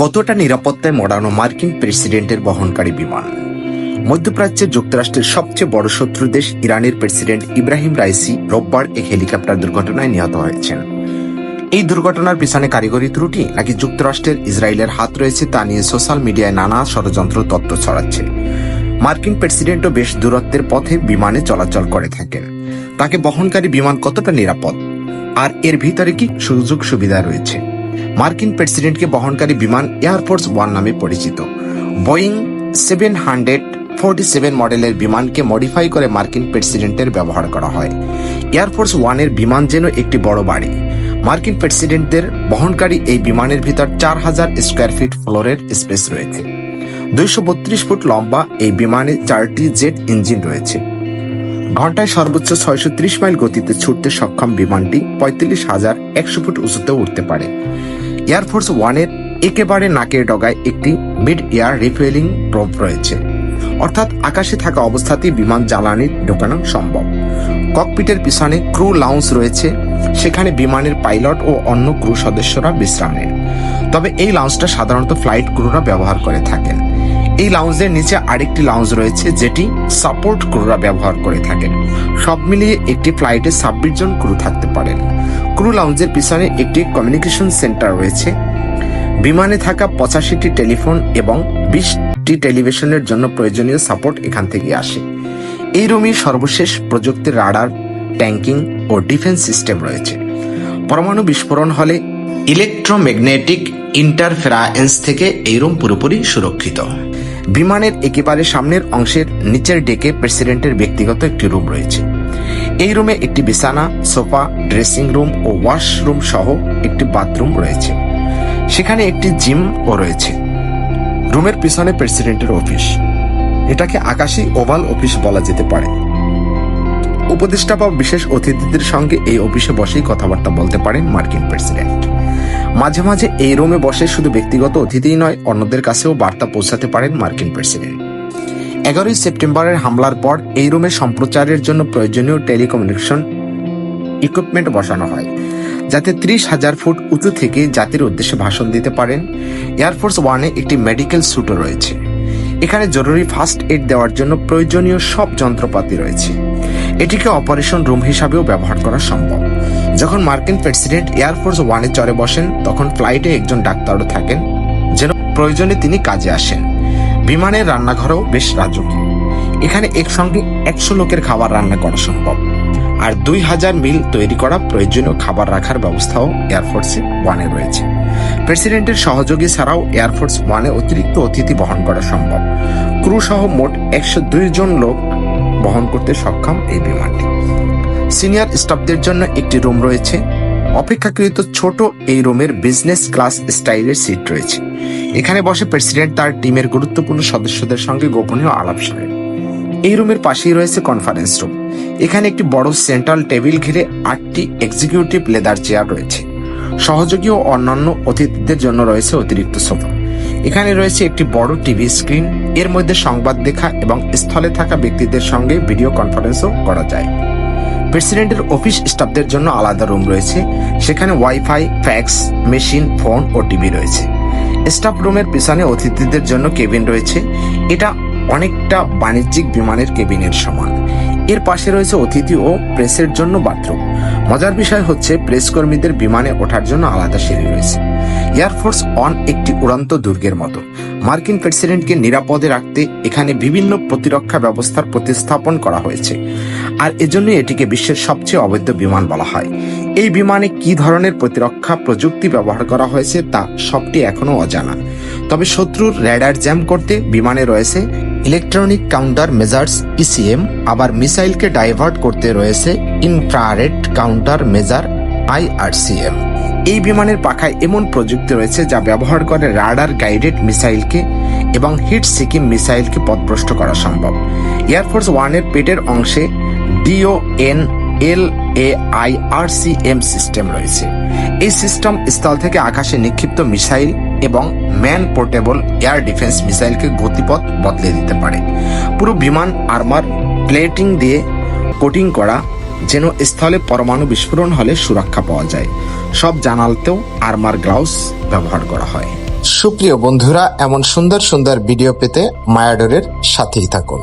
কতটা নিরাপত্তায় মোড়ানো মার্কিন প্রেসিডেন্টের বহনকারী বিমান? মধ্যপ্রাচ্যে যুক্তরাষ্ট্রের সবচেয়ে বড় শত্রু দেশ ইরানের প্রেসিডেন্ট ইব্রাহিম রাইসি রোববার এক হেলিকপ্টার দুর্ঘটনায় নিহত হয়েছেন। এই দুর্ঘটনার পিছনে কারিগরি ত্রুটি নাকি যুক্তরাষ্ট্রের ইসরায়েলের হাত রয়েছে তা নিয়ে সোশ্যাল মিডিয়ায় নানা ষড়যন্ত্র তত্ত্ব ছড়াচ্ছে। মার্কিন প্রেসিডেন্টও বেশ দূরত্বের পথে বিমানে চলাচল করে থাকেন। তাকে বহনকারী বিমান কতটা নিরাপদ? আর এর ভিতরে কি সুযোগ সুবিধা রয়েছে? মার্কিন প্রেসিডেন্টকে বহনকারী বিমান এয়ারফোর্স ওয়ান নামে পরিচিত। Boeing seven hundred forty seven মডেলের বিমানকে মডিফাই করে মার্কিন প্রেসিডেন্টের ব্যবহার করা হয়। এয়ারফোর্স ওয়ানের বিমান যেন একটি বড় বাড়ি। মার্কিন প্রেসিডেন্টদের বহনকারী এই বিমানের ভিতর চার হাজার স্কোয়ার ফিট ফ্লোরের স্পেস রয়েছে। দুইশো বত্রিশ ফুট লম্বা এই বিমানে চারটি জেট ইঞ্জিন রয়েছে। ঘন্টায় সর্বোচ্চ ছয়শো ত্রিশ মাইল গতিতে ছুটতে সক্ষম বিমানটি পঁয়তাল্লিশ হাজার একশো ফুট উঁচুতে উঠতে পারে। এয়ারফোর্স ওয়ানের একেবারে নাকের ডগায় একটি মিড এয়ার রিফুয়েলিং প্রোপ রয়েছে। অর্থাৎ আকাশে থাকা অবস্থাতেই বিমান জ্বালানি ঢোকানো সম্ভব। ককপিটের পিছনে ক্রু লাউন্স রয়েছে, সেখানে বিমানের পাইলট ও অন্য ক্রু সদস্যরা বিশ্রাম নেন। তবে এই লাউন্সটা সাধারণত ফ্লাইট ক্রুরা ব্যবহার করে থাকেন। এই লাউঞ্জের নিচে আরেকটি লাউঞ্জ রয়েছে, যেটি সাপোর্ট ক্রুরা ব্যবহার করে থাকেন। সব মিলিয়ে একটি ফ্লাইটে ছাব্বিশ জন ক্রু থাকতে পারেন। ক্রু লাউঞ্জের পিছনে একটি কমিউনিকেশন সেন্টার রয়েছে। বিমানে থাকা পঁচাশিটি টেলিফোন এবং বিশটি টেলিভিশনের জন্য প্রয়োজনীয় সাপোর্ট এখান থেকে আসে। এই রুমে সর্বশেষ প্রযুক্তির রাডার, ট্যাঙ্কিং ও ডিফেন্স সিস্টেম রয়েছে। পরমাণু বিস্ফোরণ হলে ইলেকট্রোম্যাগনেটিক ইন্টারফেরারেন্স থেকে এই রুম পুরোপুরি সুরক্ষিত। বিমানের একেবারে সামনের অংশের নিচের ডেকে প্রেসিডেন্টের ব্যক্তিগত একটি রুম রয়েছে। এই রুমে একটি বিছানা, সোফা, ড্রেসিং রুম ও ওয়াশরুম সহ একটি বাথরুম রয়েছে। সেখানে একটি জিম ও রয়েছে। রুমের পিছনে প্রেসিডেন্টের অফিস। এটাকে আকাশী ওভাল অফিস বলা যেতে পারে। উপদেষ্টা বা বিশেষ অতিথিদের সঙ্গে এই অফিসে বসেই কথাবার্তা বলতে পারেন মার্কিন প্রেসিডেন্ট। মাঝে মাঝে এই রুমে বসে শুধু ব্যক্তিগত অতিথিই নয়, অন্যদের কাছেও বার্তা পৌঁছাতে পারেন মার্কিন প্রেসিডেন্ট। এগারোই সেপ্টেম্বরের হামলার পর এই রুমে সম্প্রচারের জন্য প্রয়োজনীয় টেলিকমিউনিকেশন ইকুইপমেন্ট বসানো হয়, যাতে ত্রিশ হাজার ফুট উঁচু থেকে জাতির উদ্দেশ্যে ভাষণ দিতে পারেন। এয়ারফোর্স ওয়ানে একটি মেডিকেল স্যুটও রয়েছে। এখানে জরুরি ফার্স্ট এড দেওয়ার জন্য প্রয়োজনীয় সব যন্ত্রপাতি রয়েছে। এটিকে অপারেশন রুম হিসাবেও ব্যবহার করা সম্ভব। যখন মার্কিন প্রেসিডেন্ট এয়ারফোর্স ওয়ানে চড়ে বসেন, তখন ফ্লাইটে একজন ডাক্তারও থাকেন, যেন প্রয়োজনে তিনি কাজে আসেন। বিমানের রান্নাঘরও বেশ রাজকীয়। এখানে একসঙ্গে একশো লোকের খাবার রান্না করা সম্ভব। আর দুই হাজার মিল তৈরি করা প্রয়োজনীয় খাবার রাখার ব্যবস্থাও এয়ারফোর্সে ওয়ানে রয়েছে। প্রেসিডেন্টের সহযোগী ছাড়াও এয়ারফোর্স ওয়ানে অতিরিক্ত অতিথি বহন করা সম্ভব। ক্রু সহ মোট একশো দুই জন লোক বহন করতে সক্ষম এই বিমানটি। সিনিয়র স্টাফদের জন্য একটি রুম রয়েছে। অপেক্ষাকৃত ছোট এই রুমের বিজনেস ক্লাস স্টাইলের সিট রয়েছে। এখানে বসে প্রেসিডেন্ট তার টিমের গুরুত্বপূর্ণ সদস্যদের সঙ্গে গোপনীয় আলাপ সারেন এই রুমের পাশেই রয়েছে কনফারেন্স রুম এখানে একটি বড় সেন্ট্রাল টেবিল ঘিরে আটটি এক্সিকিউটিভ লেদার চেয়ার রয়েছে। সহযোগী ও অন্যান্য অতিথিদের জন্য রয়েছে অতিরিক্ত সোফা এখানে রয়েছে একটি বড় টিভি স্ক্রিন এর মধ্যে সংবাদ দেখা এবং স্থলে থাকা ব্যক্তিদের সঙ্গে ভিডিও কনফারেন্সও করা যায়। প্রেসিডেন্টের অফিস স্টাফদের জন্য আলাদা রুম রয়েছে। সেখানে ওয়াইফাই, ফ্যাক্স, মেশিন, ফোন ও টিভি রয়েছে। স্টাফ রুমের পিছনে অতিথিদের জন্য কেবিন রয়েছে। এটা অনেকটা বাণিজ্যিক বিমানের কেবিনের সমান। এর পাশে রয়েছে অতিথি ও প্রেসের জন্য বাথরুম। মজার বিষয় হচ্ছে, প্রেস কর্মীদের বিমানে ওঠার জন্য আলাদা সিঁড়ি রয়েছে। এয়ারফোর্স অন একটি উড়ান্ত দুর্গের মতো। মার্কিন প্রেসিডেন্টকে নিরাপদে রাখতে এখানে বিভিন্ন প্রতিরক্ষা ব্যবস্থার প্রতিস্থাপন করা হয়েছে। আর এজন্যই এটিকে বিশ্বের সবচেয়ে অবৈধ বিমান বলা হয়। এই বিমানে কি ধরনের প্রতিরক্ষা প্রযুক্তি ব্যবহার করা হয়েছে তা সবটি এখনও অজানা। তবে শত্রুর র্যাডার জ্যাম করতে বিমানে রয়েছে ইলেকট্রনিক কাউন্টার মেজার্স ইসিএম আবার মিসাইলকে ডাইভার্ট করতে রয়েছে ইনফ্রারেড কাউন্টার মেজার আইআরসিএম এই বিমানের পাখায় এমন প্রযুক্তি রয়েছে যা ব্যবহার করে রাডার গাইডেড মিসাইলকে এবং হিট সিকিম মিসাইলকে পথভ্রষ্ট করা সম্ভব। এয়ারফোর্স ওয়ানের পেটের অংশে ডিওএন L A I R C M system রয়েছে। এই সিস্টেম স্থল থেকে আকাশে নিক্ষিপ্ত মিসাইল এবং ম্যান পোর্টেবল এয়ার ডিফেন্স মিসাইলকে গতিপথ বদলে দিতে পারে। পুরো বিমান, আর্মার, প্লেটিং দিয়ে কোটিং করা যেন স্থলে পরমাণু বিস্ফোরণ হলে সুরক্ষা পাওয়া যায়। সব জানালতেও আর্মার গ্লাউস ব্যবহার করা হয়। সুপ্রিয় বন্ধুরা, এমন সুন্দর সুন্দর ভিডিও পেতে মায়াডোরের সাথেই থাকুন।